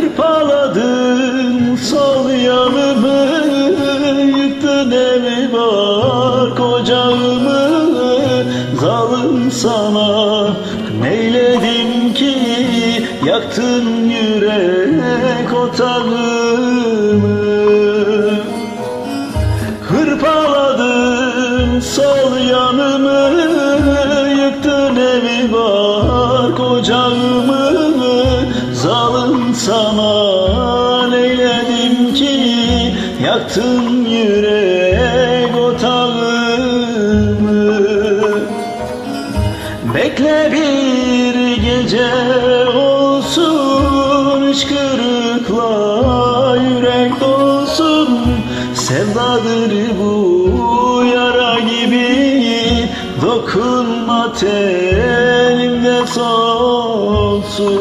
Hırpaladın sol yanımı Yıktın evi var kocamı Zalim sana neyledim ki? Yaktın yürek otağımı. Hırpaladın sol Zalim sana neyledim ki Yaktın yürek otağımı. Bekle bir gece olsun Hıçkırıkla yürek dolsun. Sevdadır bu yara gibi Dokunma tenimde solsun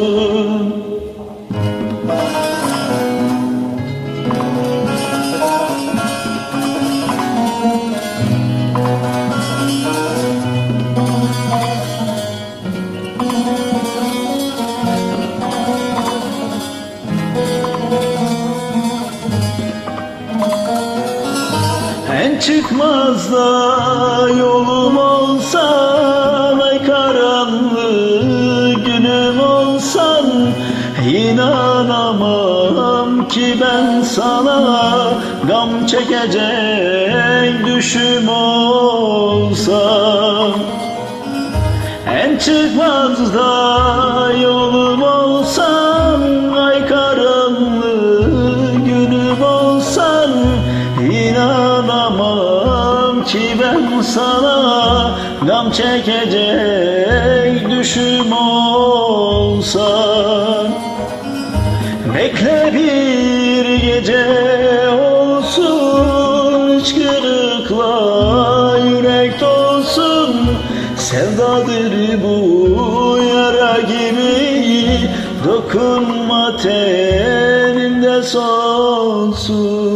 çıkmaz da yolum olsan Ay karanlık günüm olsan İnanamam ki ben sana Gam çekecek düşüm olsam en çıkmaz da yolum ki ben sana Gam çekecek düşüm olsan. Bekle bir gece olsun Hıçkırıkla yürek dolsun. Sevdadır bu yara gibi Dokunma tenimde solsun